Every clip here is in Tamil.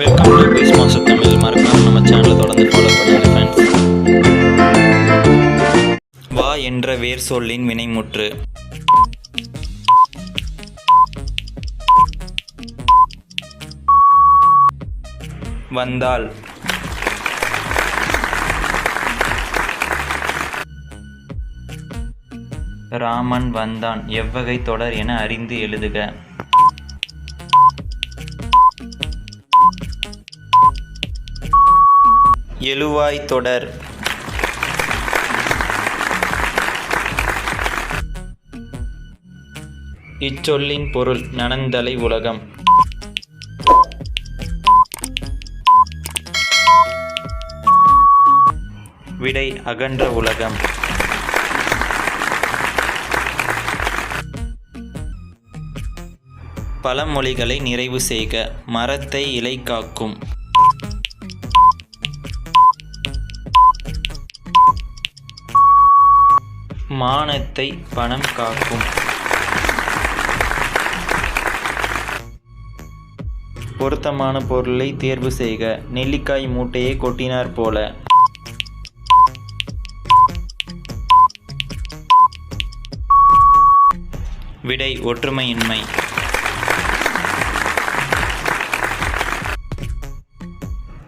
வெல்கம் டு மாஸ்டர் தமிழ் மறக்காம நம்ம சேனலை தொடர்ந்து ஃபாலோ பண்ணுங்க ஃப்ரெண்ட்ஸ் வா என்ற வேர் சொல்லின் வினைமுற்று. வந்தால். ராமன் வந்தான். எவ்வகை தொடர் என அறிந்து எழுதுக. எழுவாய் தொடர். இச்சொல்லின் பொருள் நனந்தலை உலகம். விடை அகன்ற உலகம். பழமொழிகளை நிறைவு செய்க மரத்தை இலை காக்கும். மானத்தை பணம் காக்கும். பொருத்தமான பொருளை தேர்வு செய்க. நெல்லிக்காய் மூட்டையை கொட்டினார் போல. விடை ஒற்றுமையின்மை.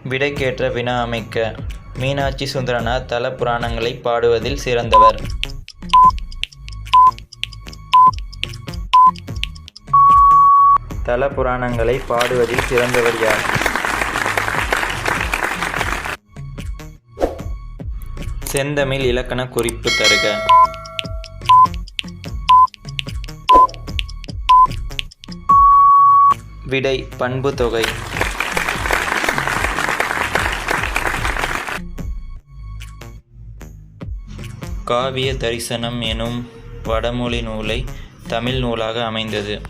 விடைக்கேற்ற வினா அமைக்க. மீனாட்சி சுந்தரனார் தல புராணங்களை பாடுவதில் சிறந்தவர். தல புராணங்களை பாடுவதில் சிறந்தவர் யார்? செந்தமிழ் இலக்கண குறிப்பு தருக. விடை பண்பு தொகை. காவிய தரிசனம் எனும் வடமொழி நூலை தமிழ் நூலாக அமைந்தது.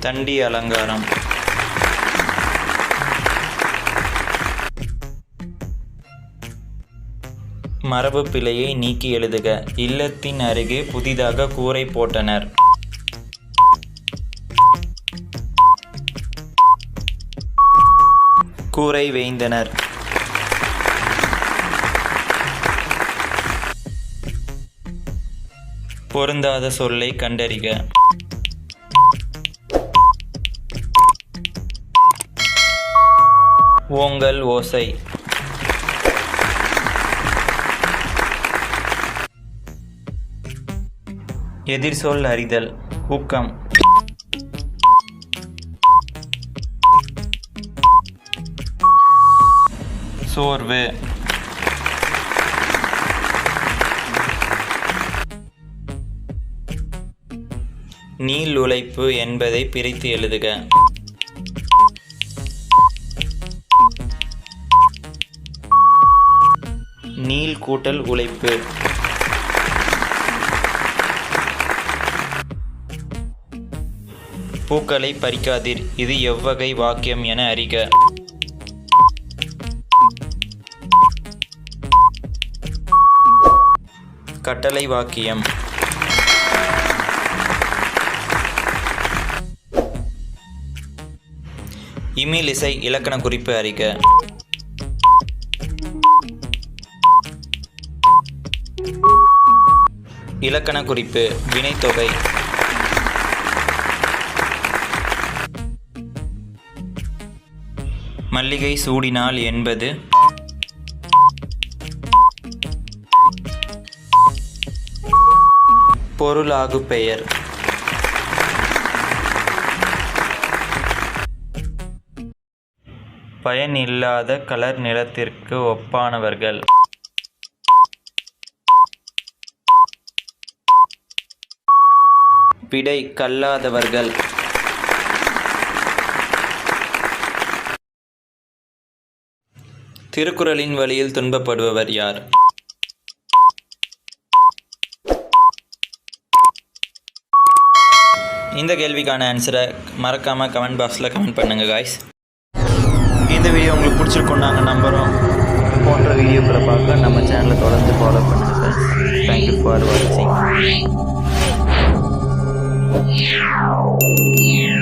தண்டி அலங்காரம். மரபு பிழையை நீக்கி எழுதுக. இல்லத்தின் அருகே புதிதாக கூரை போட்டனர். கூரை வேய்ந்தனர். பொருந்தாத சொல்லை கண்டறிக. ஓங்கல் ஓசை. எதிர்சொல் அறிதல் ஊக்கம். சோர்வு. நீள் உழைப்பு என்பதை பிரித்து எழுதுக. கூட்டல் உழைப்பு. பூக்களை பறிக்காதீர் இது எவ்வகை வாக்கியம் என அறிக. கட்டளை வாக்கியம். இமிலிசை இலக்கண குறிப்பு அறிக. இலக்கண குறிப்பு வினைத்தொகை. மல்லிகை சூடினால் என்பது பொருளாகு பெயர். பயனில்லாத கலர் நிலத்திற்கு ஒப்பானவர்கள். விடை கல்லாதவர்கள். திருக்குறளின் வழியில் துன்பப்படுபவர் யார்? இந்த கேள்விக்கான ஆன்சரை மறக்காமல் கமெண்ட் பாக்ஸில் கமெண்ட் பண்ணுங்கள் காய்ஸ் இந்த வீடியோ உங்களுக்கு பிடிச்சிருக்கும் நாங்கள் நம்புகிறோம் போன்ற வீடியோக்களை பார்க்க நம்ம சேனலை தொடர்ந்து ஃபாலோ பண்ணுங்கள் தேங்க்யூ ஃபார் வாட்சிங் Yeah.